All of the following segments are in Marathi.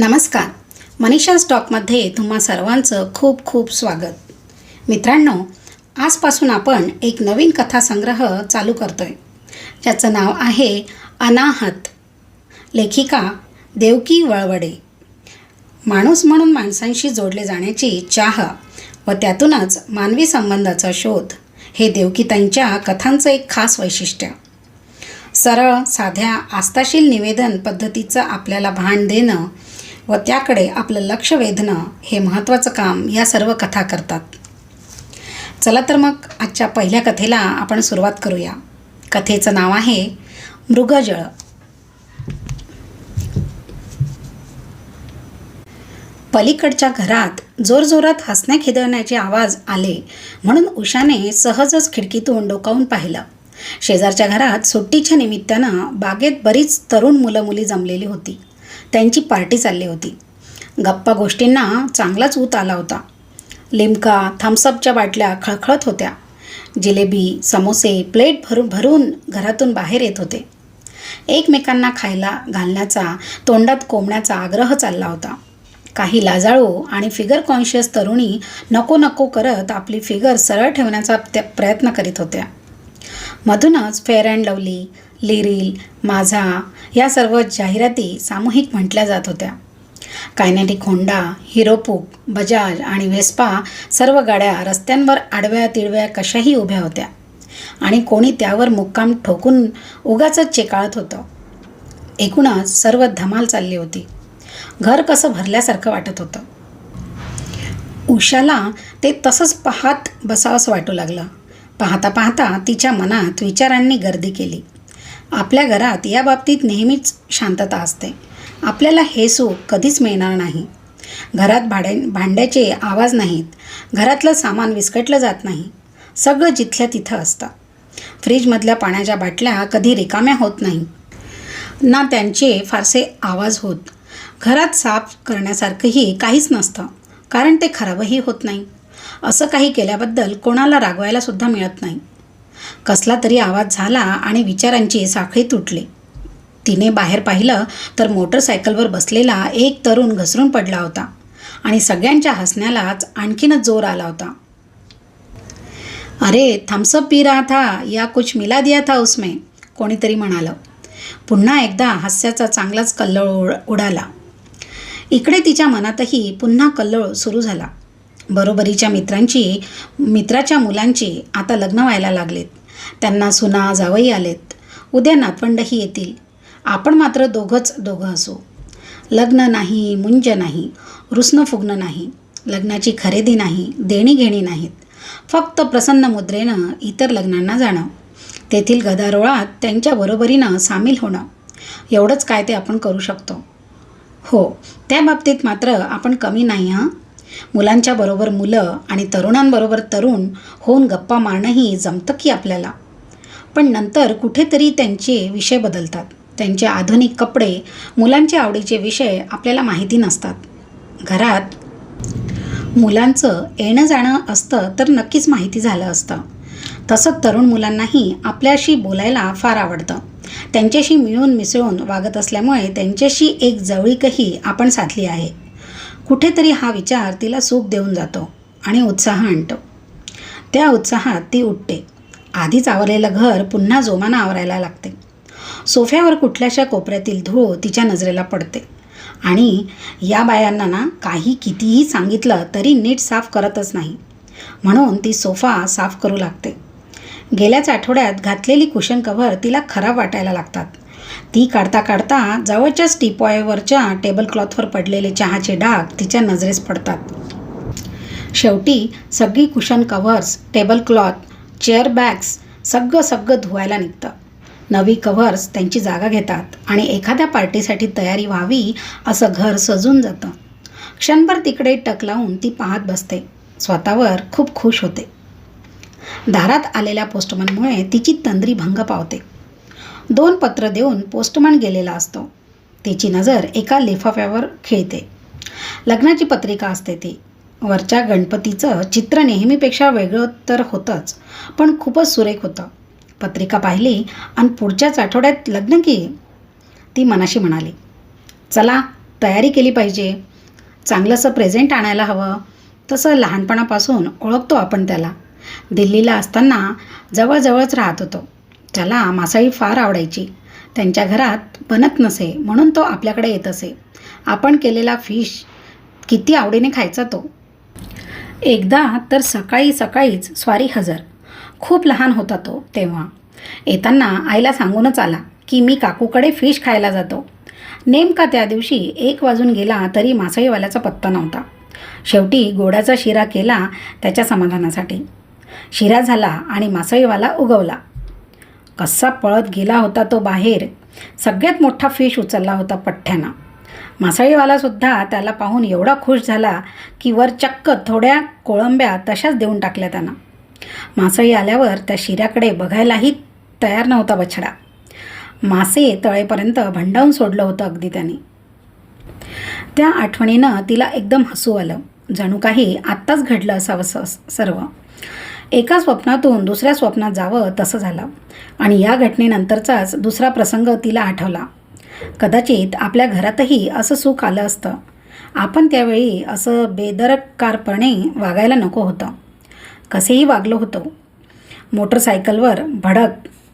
नमस्कार. मनीषा स्टॉकमध्ये तुम्हा सर्वांचं खूप खूप स्वागत. मित्रांनो आजपासून आपण एक नवीन कथासंग्रह चालू करतो आहे ज्याचं नाव आहे अनाहत. लेखिका देवकी वळवडे. माणूस म्हणून माणसांशी जोडले जाण्याची चाह व त्यातूनच मानवी संबंधाचा शोध हे देवकीतांच्या कथांचं एक खास वैशिष्ट्य. सरळ साध्या आस्थाशील निवेदन पद्धतीचं आपल्याला भान देणं व त्याकडे आपलं लक्ष वेधणं हे महत्त्वाचं काम या सर्व कथा करतात. चला तर मग आजच्या पहिल्या कथेला आपण सुरुवात करूया. कथेचं नाव आहे मृगजळ. पलीकडच्या घरात जोरजोरात हसण्या खिदळण्याचे आवाज आले म्हणून उषाने सहजच खिडकीतून डोकावून पाहिलं. शेजारच्या घरात सुट्टीच्या निमित्तानं बागेत बरीच तरुण मुलं मुली जमलेली होती. त्यांची पार्टी चालली होती. गप्पा गोष्टींना चांगलाच ऊत आला होता. लिमका थम्सअपच्या बाटल्या खळखळत होत्या. जिलेबी समोसे प्लेट भरून भरून घरातून बाहेर येत होते. एकमेकांना खायला घालण्याचा तोंडात कोंबण्याचा आग्रह चालला होता. काही लाजाळू आणि फिगर कॉन्शियस तरुणी नको नको करत आपली फिगर सरळ ठेवण्याचा प्रयत्न करीत होत्या. मधूनच फेअर अँड लवली लिरील माझा या सर्व जाहिराती सामूहिक म्हटल्या जात होत्या. कायनेटिक होंडा हिरोपूक बजाज आणि वेस्पा सर्व गाड्या रस्त्यांवर आडव्या तिडव्या कशाही उभ्या होत्या. आणि कोणी त्यावर मुक्काम ठोकून उगाच चेकाळत होतं. एकूणच सर्व धमाल चालली होती. घर कसं भरल्यासारखं वाटत होतं. उषाला ते तसंच पाहत बसावंसं वाटू लागलं. पाहता पाहता तिच्या मनात विचारांनी गर्दी केली. आपल्या घरात या बाबतीत नेहमीच शांतता असते. आपल्याला हे सुख कधीच मिळणार नाही. घरात भाड्या भांड्याचे आवाज नाहीत. घरातलं सामान विस्कटलं जात नाही. सगळं जिथल्या तिथं असतं. फ्रीजमधल्या पाण्याच्या बाटल्या कधी रिकाम्या होत नाही. ना त्यांचे फारसे आवाज होत. घरात साफ करण्यासारखंही काहीच नसतं. कारण ते खराबही होत नाही. असं काही केल्याबद्दल कोणाला रागवायला सुद्धा मिळत नाही. कसला तरी आवाज झाला आणि विचारांची साखळी तुटली. तिने बाहेर पाहिलं तर मोटरसायकलवर बसलेला एक तरुण घसरून पडला होता आणि सगळ्यांच्या हसण्यालाच आणखीनच जोर आला होता. अरे थम्सअप पी रहा था या कुछ मिला दिया था उसमें कोणीतरी म्हणालं. पुन्हा एकदा हास्याचा चांगलाच कल्लोळ उड उडाला. इकडे तिच्या मनातही पुन्हा कल्लोळ सुरू झाला. बरोबरीच्या मित्रांची मित्राच्या मुलांची आता लग्न व्हायला लागलेत. त्यांना सुना जावई आलेत. उद्या नातवंडही येतील. आपण मात्र दोघंच दोघं असू. लग्न नाही मुंज नाही रुसणं फुगणं नाही लग्नाची खरेदी नाही देणीघेणी नाहीत. फक्त प्रसन्न मुद्रेनं इतर लग्नांना जाणं. तेथील गदारोळात त्यांच्या बरोबरीनं सामील होणं. एवढंच काय ते आपण करू शकतो. हो त्या बाबतीत मात्र आपण कमी नाही हां? मुलांच्या बरोबर मुलं आणि तरुणांबरोबर तरुण होऊन गप्पा मारणंही जमतं की आपल्याला. पण नंतर कुठेतरी त्यांचे विषय बदलतात. त्यांचे आधुनिक कपडे मुलांचे आवडीचे विषय आपल्याला माहिती नसतात. घरात मुलांचं येणं जाणं असतं तर नक्कीच माहिती झालं असतं. तसंच तरुण मुलांनाही आपल्याशी बोलायला फार आवडतं. त्यांच्याशी मिळून मिसळून वागत असल्यामुळे त्यांच्याशी एक जवळीकही आपण साधली आहे. कुठेतरी हा विचार तिला सुख देऊन जातो आणि उत्साह आणतो. त्या उत्साहात ती उठते. आधीच आवरलेलं घर पुन्हा जोमानं आवरायला लागते. सोफ्यावर कुठल्याशा कोपऱ्यातील धूळ तिच्या नजरेला पडते. आणि या बायांना ना काही कितीही सांगितलं तरी नीट साफ करतच नाही. म्हणून ती सोफा साफ करू लागते. गेल्याच आठवड्यात घातलेली कुशन कव्हर तिला खराब वाटायला लागतात. ती काढता काढता जवळच्याच टीपॉयवरच्या टेबल क्लॉथवर पडलेले चहाचे डाग तिच्या नजरेस पडतात. शेवटी सगळी cushion covers table cloth chair bags सगळं सगळं धुवायला निघतं. नवी कव्हर्स त्यांची जागा घेतात आणि एखाद्या पार्टीसाठी तयारी व्हावी असं घर सजून जातं. क्षणभर तिकडे टक लावून ती पाहत बसते. स्वतःवर खूप खुश होते. दारात आलेल्या पोस्टमनमुळे तिची तंद्री भंग पावते. दोन पत्र देऊन पोस्टमन गेलेला असतो. तिची नजर एका लिफाफ्यावर खेळते. लग्नाची पत्रिका असते ती. वरच्या गणपतीचं चित्र नेहमीपेक्षा वेगळं तर होतंच पण खूपच सुरेख होतं. पत्रिका पाहिली आणि पुढच्याच आठवड्यात लग्न की? ती मनाशी म्हणाली चला तयारी केली पाहिजे. चांगलंसं प्रेझेंट आणायला हवं. तसं लहानपणापासून ओळखतो आपण त्याला. दिल्लीला असताना जवळजवळच राहत होतो. त्याला मासळी फार आवडायची. त्यांच्या घरात बनत नसे म्हणून तो आपल्याकडे येत असे. आपण केलेला फिश किती आवडीने खायचा तो? एकदा तर सकाळी सकाळीच स्वारी हजर. खूप लहान होता तो तेव्हा. येताना आईला सांगूनच आला की मी काकूकडे फिश खायला जातो. नेमका त्या दिवशी एक वाजून गेला तरी मासळीवाल्याचा पत्ता नव्हता. शेवटी गोडाचा शिरा केला त्याच्या समाधानासाठी. शिरा झाला आणि मासळीवाला उगवला. कसा पळत गेला होता तो बाहेर सगळ्यात मोठा फिश उचलला होता पठ्ठ्यानं. मासळीवालासुद्धा त्याला पाहून एवढा खुश झाला की वर चक्क थोड्या कोळंब्या तशाच देऊन टाकल्या त्यानं. मासळी आल्यावर त्या शिऱ्याकडे बघायलाही तयार नव्हता बछडा. मासे तळेपर्यंत भंडावून सोडलं होतं अगदी त्याने. त्या आठवणीनं तिला एकदम हसू आलं. जणू काही आत्ताच घडलं असावं स सर्व. एका स्वप्नातून दुसऱ्या स्वप्नात जावं तसं झालं. आणि या घटनेनंतरचाच दुसरा प्रसंग तिला आठवला. कदाचित आपल्या घरातही असं सुख आलं असतं. आपण त्यावेळी असं बेदरकारपणे वागायला नको होतं. कसेही वागलो होतो. मोटरसायकलवर भडक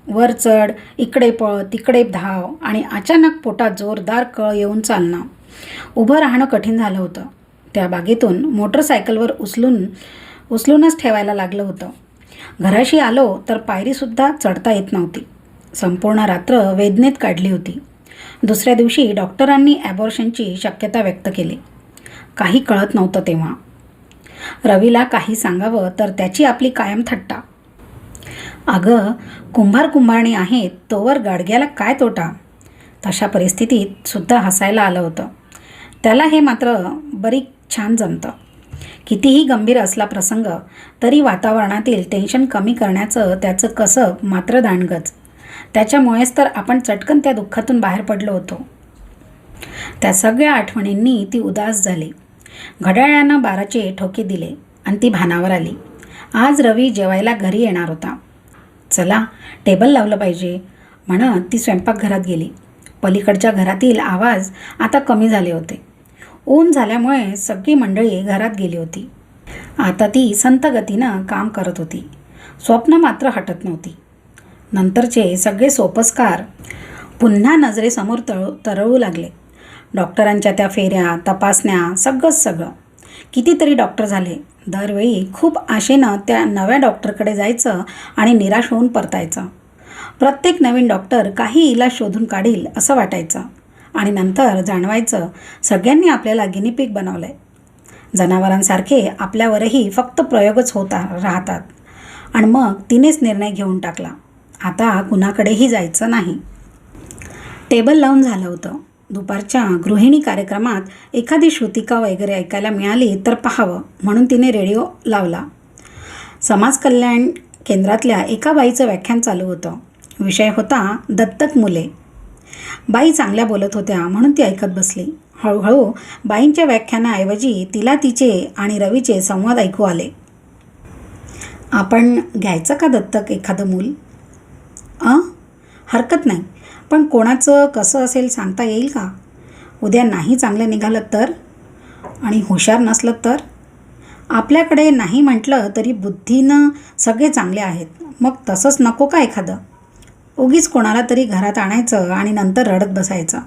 वर चढ इकडे पळ तिकडे धाव आणि अचानक पोटात जोरदार कळ येऊन चालणं. उभं राहणं कठीण झालं होतं. त्या बागेतून मोटरसायकलवर उचलून उचलूनच ठेवायला लागलं होतं. घराशी आलो तर पायरीसुद्धा चढता येत नव्हती. संपूर्ण रात्र वेदनेत काढली होती. दुसऱ्या दिवशी डॉक्टरांनी ॲबॉर्शनची शक्यता व्यक्त केली. काही कळत नव्हतं तेव्हा. रवीला काही सांगावं तर त्याची आपली कायम थट्टा. अगं कुंभार कुंभारणी आहेत तोवर गाडग्याला काय तोटा? तशा परिस्थितीत सुद्धा हसायला आलं होतं. त्याला हे मात्र बरी छान जमतं. कितीही गंभीर असला प्रसंग तरी वातावरणातील टेन्शन कमी करण्याचं त्याचं कसब मात्र दांडगच त्याच्यामुळेच तर आपण चटकन त्या दुःखातून बाहेर पडलो होतो. त्या सगळ्या आठवणींनी ती उदास झाली. घड्याळ्यानं बाराचे ठोके दिले आणि ती भानावर आली. आज रवी जेवायला घरी येणार होता. चला टेबल लावलं पाहिजे म्हणत ती स्वयंपाकघरात गेली. पलीकडच्या घरातील आवाज आता कमी झाले होते. ऊन झाल्यामुळे सगळी मंडळी घरात गेली होती. आता ती संतगतीनं काम करत होती. स्वप्न मात्र हटत नव्हती. नंतरचे सगळे सोपस्कार पुन्हा नजरेसमोर तळ तरळू लागले. डॉक्टरांच्या त्या फेऱ्या तपासण्या सगळंच सगळं. कितीतरी डॉक्टर झाले. दरवेळी खूप आशेनं त्या नव्या डॉक्टरकडे जायचं आणि निराश होऊन परतायचं. प्रत्येक नवीन डॉक्टर काही इलाज शोधून काढील असं वाटायचं. आणि नंतर जाणवायचं सगळ्यांनी आपल्याला गिनीपीक बनवलं आहे जनावरांसारखे आपल्यावरही फक्त प्रयोगच होता राहतात. आणि मग तिनेच निर्णय घेऊन टाकला. आता कुणाकडेही जायचं नाही. टेबल लावून झालं होतं. दुपारच्या गृहिणी कार्यक्रमात एखादी श्रुतिका वगैरे ऐकायला मिळाली तर पाहावं म्हणून तिने रेडिओ लावला. समाज कल्याण केंद्रातल्या एका बाईचं व्याख्यान चालू होतं. विषय होता दत्तक मुले. बाई चांगल्या बोलत होत्या म्हणून ती ऐकत बसली. हळूहळू बाईंच्या व्याख्यानाऐवजी तिला तिचे आणि रवीचे संवाद ऐकू आले. आपण घ्यायचं का दत्तक एखादं मूल? अ? हरकत नाही. पण कोणाचं कसं असेल सांगता येईल का? उद्या नाही चांगलं निघालं तर? आणि हुशार नसलं तर? आपल्याकडे नाही म्हटलं तरी बुद्धीनं सगळे चांगले आहेत. मग तसंच नको का एखादं? उगीच कोणाला तरी घरात आणायचं आणि नंतर रडत बसायचं.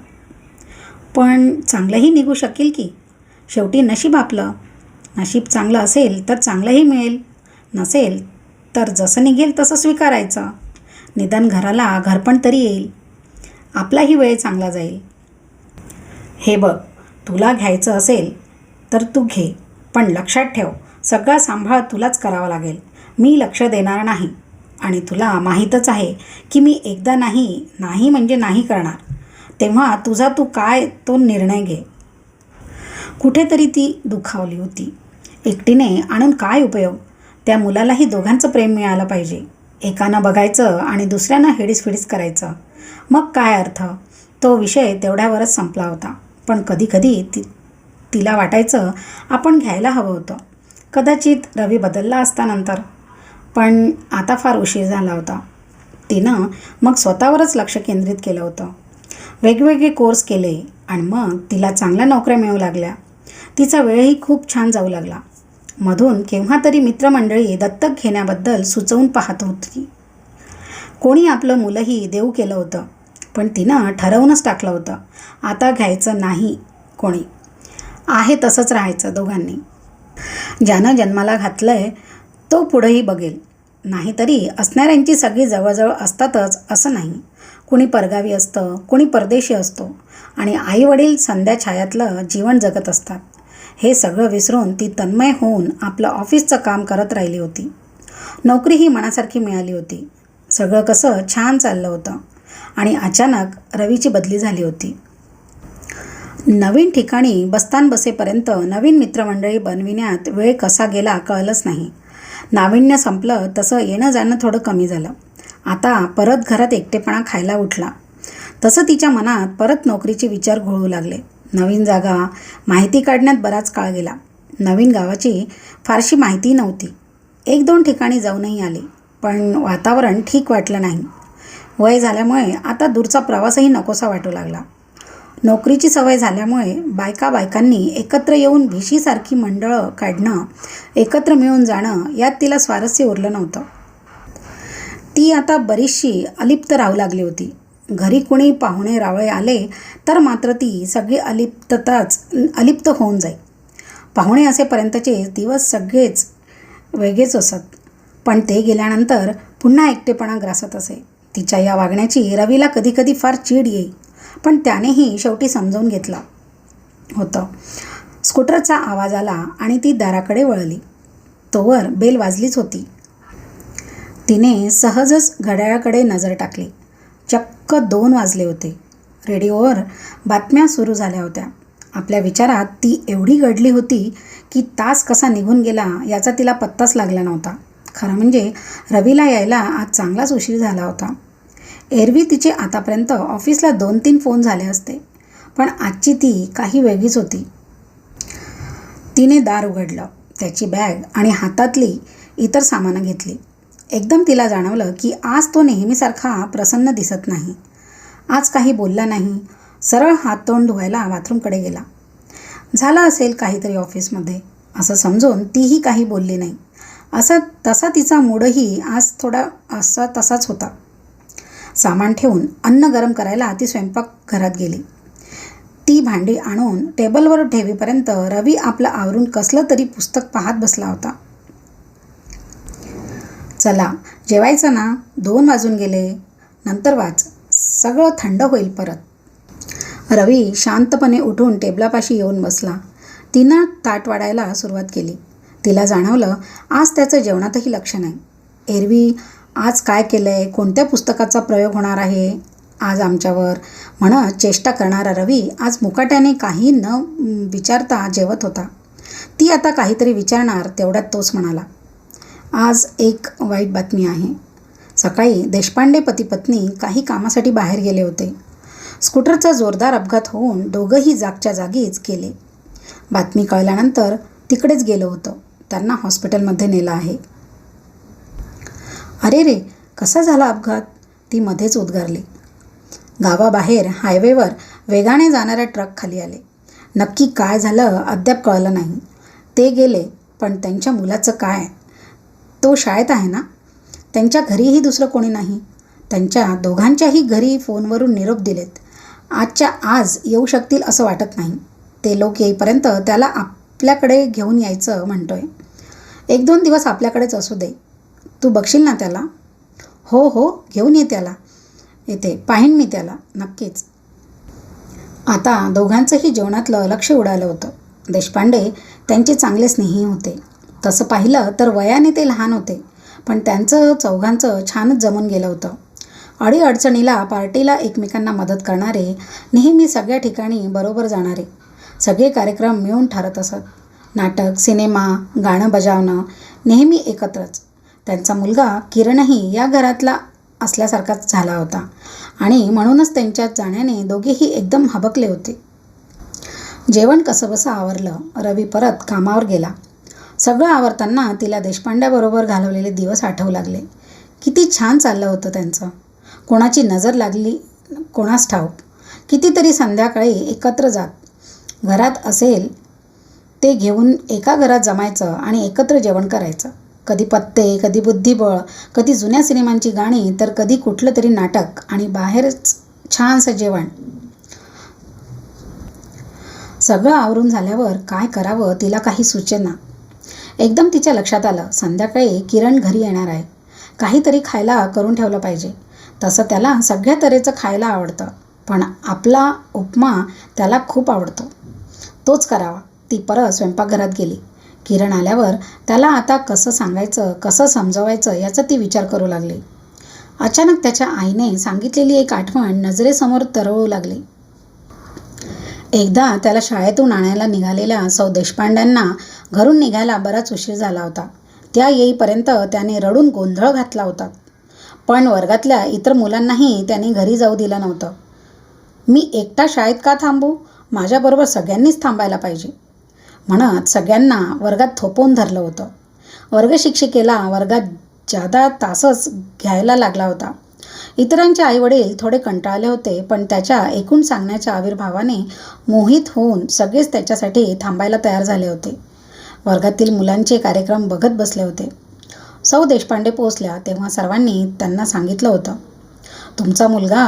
पण चांगलंही निघू शकेल की? शेवटी नशीब आपलं. नशीब चांगलं असेल तर चांगलंही मिळेल. नसेल तर जसं निघेल तसं स्वीकारायचं. निदान घराला घरपण तरी येईल. आपलाही वेळ चांगला जाईल. हे बघ तुला घ्यायचं असेल तर तू घे. पण लक्षात ठेव सगळा सांभाळ तुलाच करावा लागेल. मी लक्ष देणार नाही. आणि तुला माहीतच आहे की मी एकदा नाही नाही म्हणजे नाही करणार. तेव्हा तुझा तू काय तो निर्णय घे. कुठेतरी ती दुखावली होती. एकटीने आणून काय उपयोग? त्या मुलालाही दोघांचं प्रेम मिळालं पाहिजे. एकानं बघायचं आणि दुसऱ्यानं हेडीस फिडीस करायचं. मग काय अर्थ? तो विषय तेवढ्यावरच संपला होता. पण कधीकधी ती तिला वाटायचं आपण घ्यायला हवं होतं. कदाचित रवी बदलला असता नंतर. पण आता फार उशीर झाला होता. तिनं मग स्वतःवरच लक्ष केंद्रित केलं होतं. वेगवेगळे कोर्स केले आणि मग तिला चांगल्या नोकऱ्या मिळू लागल्या. तिचा वेळही खूप छान जाऊ लागला. मधून केव्हा तरी मित्रमंडळी दत्तक घेण्याबद्दल सुचवून पाहत होती. कोणी आपलं मुलंही देऊ केलं होतं पण तिनं ठरवूनच टाकलं होतं आता घ्यायचं नाही कोणी. आहे तसंच राहायचं दोघांनी. ज्यानं जन्माला घातलं आहे तो पुढंही बघेल. नाहीतरी असणाऱ्यांची सगळी जवळजवळ असतातच असं नाही. कुणी परगावी असतं कुणी परदेशी असतो आणि आईवडील संध्या छायातलं जीवन जगत असतात. हे सगळं विसरून ती तन्मय होऊन आपलं ऑफिसचं काम करत राहिली होती. नोकरी ही मनासारखी मिळाली होती. सगळं कसं छान चाललं होतं आणि अचानक रवीची बदली झाली होती. नवीन ठिकाणी बस्तान बसेपर्यंत नवीन मित्रमंडळी बनविण्यात वेळ कसा गेला कळलंच नाही. नाविन्य संपलं तसं येणं जाणं थोडं कमी झालं. आता परत घरात एकटेपणा खायला उठला. तसं तिच्या मनात परत नोकरीचे विचार घोळू लागले. नवीन जागा माहिती काढण्यात बराच काळ गेला. नवीन गावाची फारशी माहिती नव्हती. एक दोन ठिकाणी जाऊनही आले पण वातावरण ठीक वाटलं नाही. वय झाल्यामुळे आता दूरचा प्रवासही नकोसा वाटू लागला. नोकरीची सवय झाल्यामुळे बायका बायकांनी एकत्र येऊन भिशीसारखी मंडळं काढणं एकत्र मिळून जाणं यात तिला स्वारस्य उरलं नव्हतं. ती आता बरीचशी अलिप्त राहू लागली होती. घरी कुणी पाहुणे रावळे आले तर मात्र ती सगळी अलिप्तताच अलिप्त होऊन जाई. पाहुणे असेपर्यंतचे दिवस सगळेच वेगळेच असत. पण ते गेल्यानंतर पुन्हा एकटेपणा ग्रासत असे. तिच्या या वागण्याची रवीला कधीकधी फार चीड येई. पण त्यानेही शेवटी समजावून घेतलं होतं. स्कूटरचा आवाज आला आणि ती दाराकडे वळली. तोवर बेल वाजलीच होती. तिने सहजच घड्याळाकडे नजर टाकली. चक्क दोन वाजले होते. रेडिओवर बातम्या सुरू झाल्या होत्या. आपल्या विचारात ती एवढी गडली होती की तास कसा निघून गेला याचा तिला पत्ताच लागला नव्हता. खरं म्हणजे रवीला यायला आज चांगलाच उशीर झाला होता. एरवी तिचे आतापर्यंत ऑफिसला दोन तीन फोन झाले असते पण आजची ती काही वेगळीच होती. तिने दार उघडलं त्याची बॅग आणि हातातली इतर सामानं घेतली. एकदम तिला जाणवलं की आज तो नेहमीसारखा प्रसन्न दिसत नाही. आज काही बोलला नाही सरळ हात तोंड धुवायला बाथरूमकडे गेला. झालं असेल काहीतरी ऑफिसमध्ये असं समजून तीही काही बोलली नाही. असा तसा तिचा मूडही आज थोडा असा तसाच होता. सामान ठेवून अन्न गरम करायला ती स्वयंपाकघरात गेली. ती भांडी आणून टेबलवर ठेवीपर्यंत रवी आपलं आवरून कसलं तरी पुस्तक पाहत बसला होता. चला जेवायचं ना? दोन वाजून गेले. नंतर वाच. सगळं थंड होईल परत. रवी शांतपणे उठून टेबलापाशी येऊन बसला. तिनं ताट वाढायला सुरुवात केली. तिला जाणवलं आज त्याचं जेवणातही लक्ष नाही. एरवी आज काय केलं आहे कोणत्या पुस्तकाचा प्रयोग होणार आहे? आज आमच्यावर. म्हणत चेष्टा करणारा रवी आज मुकाट्याने काही न विचारता जेवत होता. ती आता काहीतरी विचारणार तेवढ्यात तोच म्हणाला आज एक वाईट बातमी आहे. सकाळी देशपांडे पतीपत्नी काही कामासाठी बाहेर गेले होते. स्कूटरचा जोरदार अपघात होऊन दोघंही जागच्या जागीच गेले. बातमी कळल्यानंतर तिकडेच गेलं होतं. त्यांना हॉस्पिटलमध्ये नेलं आहे. अरे रे कसा झाला अपघात? ती मध्येच उद्गारली. गावाबाहेर हायवेवर वेगाने जाणाऱ्या ट्रक खाली आले. नक्की काय झालं अद्याप कळलं नाही. ते गेले पण त्यांच्या मुलाचं काय? तो शाळेत आहे ना? त्यांच्या घरीही दुसरं कोणी नाही. त्यांच्या दोघांच्याही घरी फोनवरून निरोप दिलेत. आजच्या आज येऊ शकतील असं वाटत नाही. ते लोक येईपर्यंत त्याला आपल्याकडे घेऊन यायचं म्हणतोय. एक दोन दिवस आपल्याकडेच असू दे. तू बघशील ना त्याला? हो हो घेऊन ये त्याला. येते पाहीन मी त्याला नक्कीच. आता दोघांचंही जेवणातलं लक्ष उडालं होतं. देशपांडे त्यांचे चांगले स्नेही होते. तसं पाहिलं तर वयाने ते लहान होते पण त्यांचं चौघांचं छानच जमून गेलं होतं. अडीअडचणीला पार्टीला एकमेकांना मदत करणारे नेहमी सगळ्या ठिकाणी बरोबर जाणारे. सगळे कार्यक्रम मिळून ठरत असत. नाटक सिनेमा गाणं बजावणं नेहमी एकत्रच. त्यांचा मुलगा किरणही या घरातला असल्यासारखाच झाला होता. आणि म्हणूनच त्यांच्यात जाण्याने दोघेही एकदम हबकले होते. जेवण कसंबसं आवरलं रवी परत कामावर गेला. सगळं आवरताना तिला देशपांड्याबरोबर घालवलेले दिवस आठवू लागले. किती छान चाललं होतं त्यांचं. कोणाची नजर लागली कोणास ठाऊक. कितीतरी संध्याकाळी एकत्र जात. घरात असेल ते घेऊन एका घरात जमायचं आणि एकत्र जेवण करायचं. कधी पत्ते कधी बुद्धिबळ कधी जुन्या सिनेमांची गाणी तर कधी कुठलं तरी नाटक आणि बाहेरच छानसं जेवण. सगळं आवरून झाल्यावर काय करावं तिला काही सूचना. एकदम तिच्या लक्षात आलं संध्याकाळी किरण घरी येणार आहे. काहीतरी खायला करून ठेवलं पाहिजे. तसं त्याला सगळ्या तऱ्हेचं खायला आवडतं पण आपला उपमा त्याला खूप आवडतो. तोच करावा. ती परत स्वयंपाकघरात गेली. किरण आल्यावर त्याला आता कसं सांगायचं कसं समजवायचं याचा ती विचार करू लागली. अचानक त्याच्या आईने सांगितलेली एक आठवण नजरेसमोर तरळू लागली. एकदा त्याला शाळेतून आणायला निघालेल्या सौ देशपांड्यांना घरून निघायला बराच उशीर झाला होता. त्या येईपर्यंत त्याने रडून गोंधळ घातला होता. पण वर्गातल्या इतर मुलांनाही त्याने घरी जाऊ दिलं नव्हतं. मी एकटा शाळेत का थांबू? माझ्याबरोबर सगळ्यांनीच थांबायला पाहिजे. म्हणत सगळ्यांना वर्गात थोपवून धरलं होतं. वर्गशिक्षिकेला वर्गात जादा तासच घ्यायला लागला होता. इतरांचे आईवडील थोडे कंटाळले होते पण त्याच्या एकूण सांगण्याच्या आविर्भावाने मोहित होऊन सगळेच त्याच्यासाठी थांबायला तयार झाले होते. वर्गातील मुलांचे कार्यक्रम बघत बसले होते. सौ देशपांडे पोचल्या तेव्हा सर्वांनी त्यांना सांगितलं होतं तुमचा मुलगा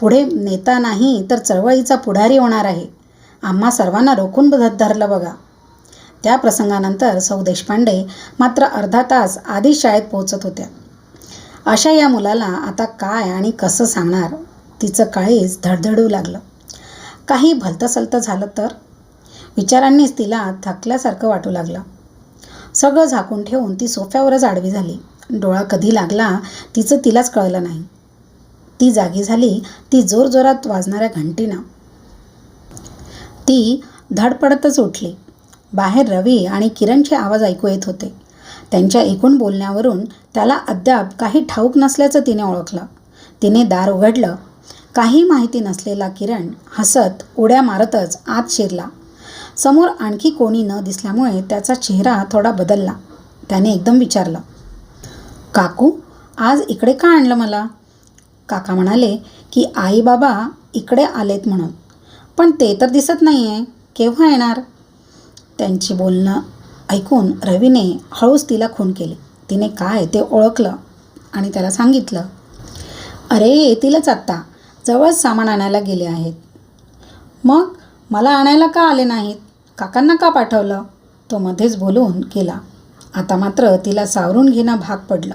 पुढे नेता नाही तर चळवळीचा पुढारी होणार आहे. आम्हा सर्वांना रोखून बघत धरलं बघा. त्या प्रसंगानंतर सौ देशपांडे मात्र अर्धा तास आधीच शाळेत पोहोचत होत्या. अशा या मुलाला आता काय आणि कसं सांगणार? तिचं काळीच धडधडू लागलं. काही भलतंसलतं झालं तर? विचारांनीच तिला थकल्यासारखं वाटू लागलं. सगळं झाकून ठेवून ती सोफ्यावरच आडवी झाली. डोळा कधी लागला तिचं तिलाच कळलं नाही. ती जागी झाली ती जोरजोरात वाजणाऱ्या घंटीनं. ती धडपडतच उठली. बाहेर रवी आणि किरणचे आवाज ऐकू येत होते. त्यांच्या एकूण बोलण्यावरून त्याला अद्याप काही ठाऊक नसल्याचं तिने ओळखलं. तिने दार उघडलं. काही माहिती नसलेला किरण हसत उड्या मारतच आत शिरला. समोर आणखी कोणी न दिसल्यामुळे त्याचा चेहरा थोडा बदलला. त्याने एकदम विचारलं काकू आज इकडे का आणलं मला? काका म्हणाले की आई बाबा इकडे आलेत म्हणून. पण ते तर दिसत नाही आहे केव्हा येणार? त्यांची बोलणं ऐकून रवीने हळूच तिला खून केली. तिने काय ते ओळखलं आणि त्याला सांगितलं अरे येतीलच आत्ता जवळच सामान आणायला गेले आहेत. मग मला आणायला का आले नाहीत? काकांना का पाठवलं? तो मध्येच बोलून गेला. आता मात्र तिला सावरून घेणं भाग पडलं.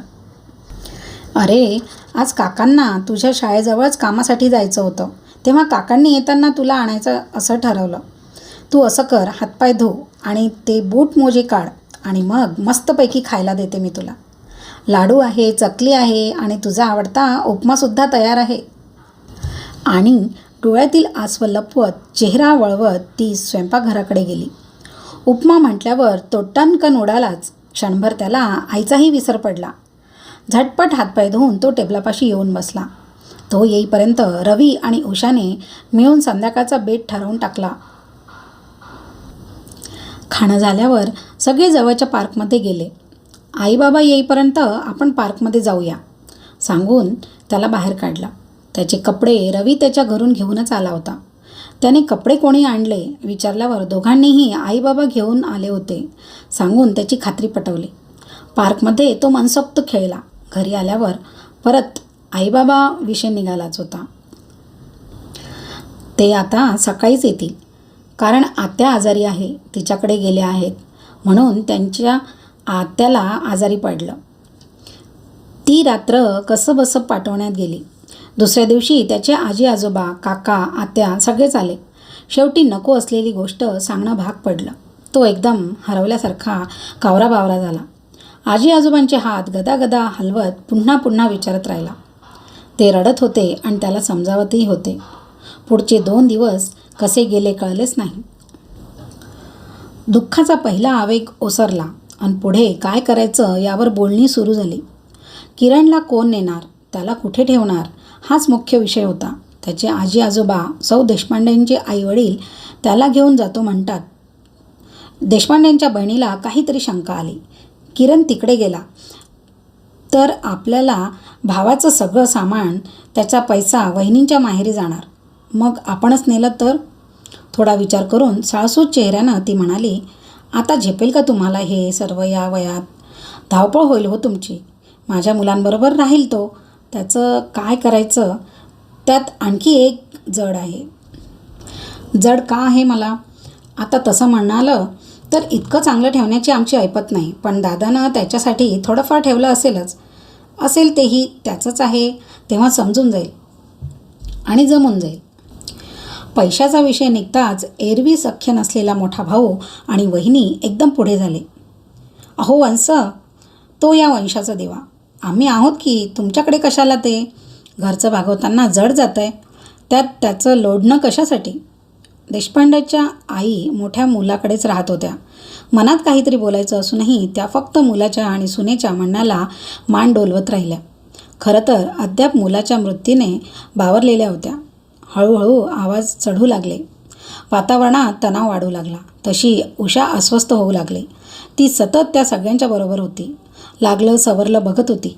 अरे आज काकांना तुझ्या शाळेजवळच कामासाठी जायचं होतं. तेव्हा काकांनी येताना तुला आणायचं असं ठरवलं. तू असं कर हातपाय धो आणि ते बूट मोजे काढ आणि मग मस्तपैकी खायला देते मी तुला. लाडू आहे चकली आहे आणि तुझा आवडता उपमासुद्धा तयार आहे. आणि डोळ्यातील आसवं लपवत चेहरा वळवत ती स्वयंपाकघराकडे गेली. उपमा म्हटल्यावर तो टणकन उडालाच क्षणभर त्याला आईचाही विसर पडला. झटपट हातपाय धुवून तो टेबलापाशी येऊन बसला. तो येईपर्यंत रवी आणि उषाने मिळून संध्याकाळचा बेट ठरवून टाकला. खाणं झाल्यावर सगळे जवळच्या पार्कमध्ये गेले. आईबाबा येईपर्यंत आपण पार्कमध्ये जाऊया सांगून त्याला बाहेर काढला. त्याचे कपडे रवी त्याच्या घरून घेऊनच आला होता. त्याने कपडे कोणी आणले विचारल्यावर दोघांनीही आईबाबा घेऊन आले होते सांगून त्याची खात्री पटवली. पार्कमध्ये तो मनसोक्त खेळला. घरी आल्यावर परत आईबाबा विषय निघालाच होता. ते आता सकाळीच येतील. कारण आत्या आजारी आहे तिच्याकडे गेले आहेत. म्हणून त्यांच्या आत्याला आजारी पडलं. ती रात्र कसं बसं पाठवण्यात गेली. दुसऱ्या दिवशी त्याचे आजी आजोबा काका आत्या सगळेच आले. शेवटी नको असलेली गोष्ट सांगणं भाग पडलं. तो एकदम हरवल्यासारखा कावरा बावरा झाला. आजी आजोबांचे हात गदागदा हलवत पुन्हा पुन्हा विचारत राहिला. ते रडत होते आणि त्याला समजावतही होते. पुढचे दोन दिवस कसे गेले कळलेच नाही. दुःखाचा पहिला आवेग ओसरला आणि पुढे काय करायचं यावर बोलणी सुरू झाली. किरणला कोण नेणार त्याला कुठे ठेवणार हाच मुख्य विषय होता. त्याचे आजी आजोबा सौ देशपांडेंचे आईवडील त्याला घेऊन जातो म्हणतात. देशपांडेंच्या बहिणीला काहीतरी शंका आली. किरण तिकडे गेला. तर आपल्याला भावाचं सगळं सामान त्याचा पैसा वहिनींच्या माहेरी जाणार. मग आपणच नेलं तर? थोडा विचार करून साळसूत चेहऱ्यानं ती म्हणाली आता झेपेल का तुम्हाला हे सर्व या वयात? धावपळ होईल हो तुमची. माझ्या मुलांबरोबर राहील तो. त्याचं काय करायचं? त्यात आणखी एक जड आहे. जड का आहे मला? आता तसं म्हणालं तर इतकं चांगलं ठेवण्याची आमची ऐपत नाही. पण दादानं त्याच्यासाठी थोडंफार ठेवलं असेलच. असेल तेही त्याचंच आहे तेव्हा समजून जाईल आणि जमून जाईल. पैशाचा विषय निघताच एरवी सख्य नसलेला मोठा भाऊ आणि वहिनी एकदम पुढे झाले. अहो वंश तो या वंशाचा देवा. आम्ही आहोत की तुमच्याकडे कशाला ते? घरचं भागवताना जड जातं आहे त्यात त्याचं लोढणं कशासाठी? देशपांडेच्या आई मोठ्या मुलाकडेच राहत होत्या. मनात काहीतरी बोलायचं असूनही त्या फक्त मुलाच्या आणि सुनेच्या म्हणण्याला मान डोलवत राहिल्या. खरं तर अद्याप मुलाच्या मृत्यूने बावरलेल्या होत्या. हळूहळू आवाज चढू लागले. वातावरणात तणाव वाढू लागला. तशी उषा अस्वस्थ होऊ लागली. ती सतत त्या सगळ्यांच्या बरोबर होती. लागलं सवरलं बघत होती.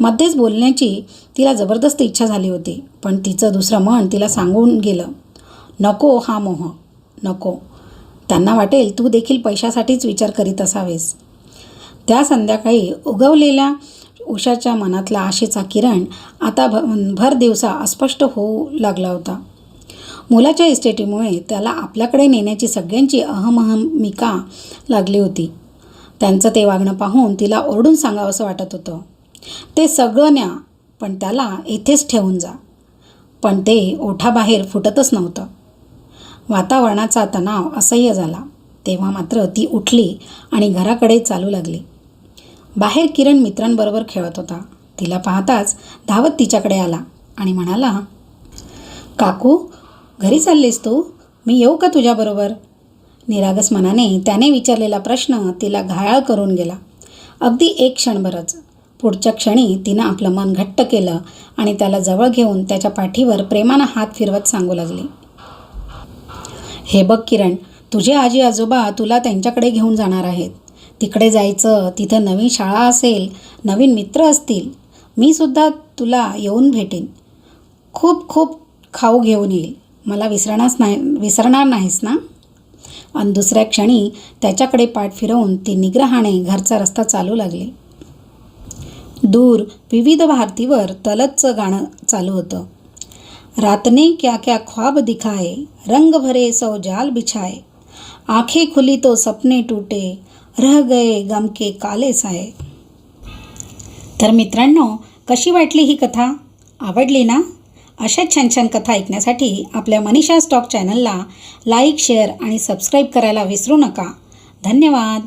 मध्येच बोलण्याची तिला जबरदस्त इच्छा झाली होती. पण तिचं दुसरं मन तिला सांगून गेलं. नको हा मोह नको. त्यांना वाटेल तू देखील पैशासाठीच विचार करीत असावेस. त्या संध्याकाळी उगवलेल्या उषाच्या मनातला आशेचा किरण आता भ भर दिवसा अस्पष्ट होऊ लागला होता. मुलाच्या इस्टेटीमुळे त्याला आपल्याकडे नेण्याची सगळ्यांची अहमहमिका लागली होती. त्यांचं ते वागणं पाहून तिला ओरडून सांगावंसं वाटत होतं. ते सगळं न्या पण त्याला येथेच ठेवून जा. पण ते ओठाबाहेर फुटतच नव्हतं. वातावरणाचा तणाव असह्य झाला. तेव्हा मात्र ती उठली आणि घराकडे चालू लागली. बाहेर किरण मित्रांबरोबर खेळत होता. तिला पाहताच धावत तिच्याकडे आला आणि म्हणाला काकू घरी चाललीस तू? मी येऊ का तुझ्याबरोबर? निरागस मनाने त्याने विचारलेला प्रश्न तिला घायाळ करून गेला. अगदी एक क्षणभरच. पुढच्या क्षणी तिनं आपलं मन घट्ट केलं आणि त्याला जवळ घेऊन त्याच्या पाठीवर प्रेमानं हात फिरवत सांगू लागली. हे बघ किरण तुझे आजी आजोबा तुला त्यांच्याकडे घेऊन जाणार आहेत. तिकडे जायचं तिथं नवीन शाळा असेल नवीन मित्र असतील मी सुद्धा तुला येऊन भेटेन. खूप खूप खाऊ घेऊन येईल. मला विसरणारच नाही विसरणार नाहीस ना? आणि दुसऱ्या क्षणी त्याच्याकडे पाठ फिरवून ती निग्रहाने घरचा रस्ता चालू लागली. दूर विविध भारतीवर तलतचं गाणं चालू होतं. रातने क्या क्या ख्वाब दिखाए रंग भरे सौ जाल बिछाए। आंखें खुली तो सपने टूटे रह गए गम के काले साये तर मित्रांनो कशी वाटली ही कथा? आवडली ना? अशाच छान छान कथा ऐकण्यासाठी आपल्या मनीषा स्टॉक चॅनलला लाईक शेअर आणि सबस्क्राईब करायला विसरू नका. धन्यवाद.